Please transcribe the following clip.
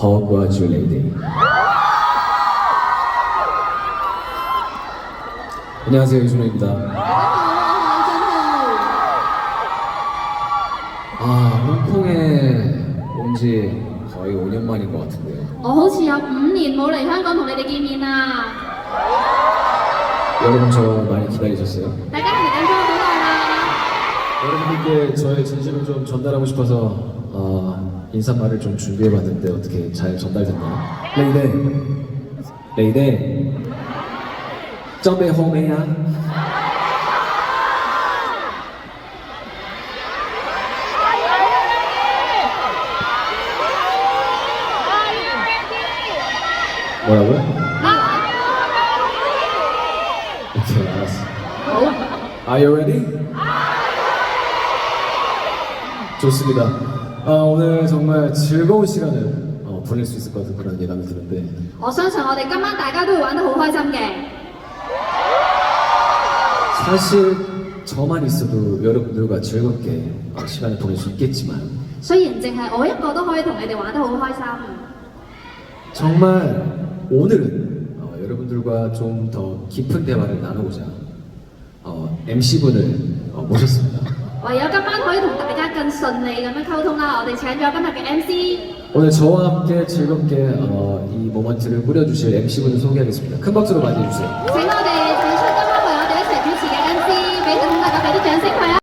How was your lady? 안녕하세요 이준호입니다. 아 홍콩에 온 지 거의 5년 만인 것 같은데요. 我好似有五年冇嚟香港同你哋見面啦， 여러분 저 많이 기다리셨어요? 大家係咪等咗我好耐啦？ 여러분들께 저의 진심을 좀 전달하고 싶어서 어, 인사말을 좀 준비해봤는데 어떻게 잘 전달됐나요? 레이데 레이데 점의 홈에야 뭐라고요? 알았어 好，Are you ready? 좋습니다. 아, 오늘 정말 즐거운 시간을 어, 보낼 수 있을 것 같은 그런 예감이 드는데 我相信我哋今晚大家都會玩得好開心嘅。 사실 저만 있어도 여러분들과 즐겁게 어, 시간을 보낼 수 있겠지만 雖然淨係我一個都可以同你哋玩得好開心， 정말 오늘은 어, 여러분들과 좀 더 깊은 대화를 나누고자 어, MC분을 어, 모셨습니다. 唯有今晚可以同大家更順利咁樣溝通啦，我哋請咗今日嘅 MC， 오늘 저와 함께 즐겁게 어, 이 모먼트를 꾸려주실 MC분을 소개하겠습니다. 큰 박수로 맞이해주세요. 請我哋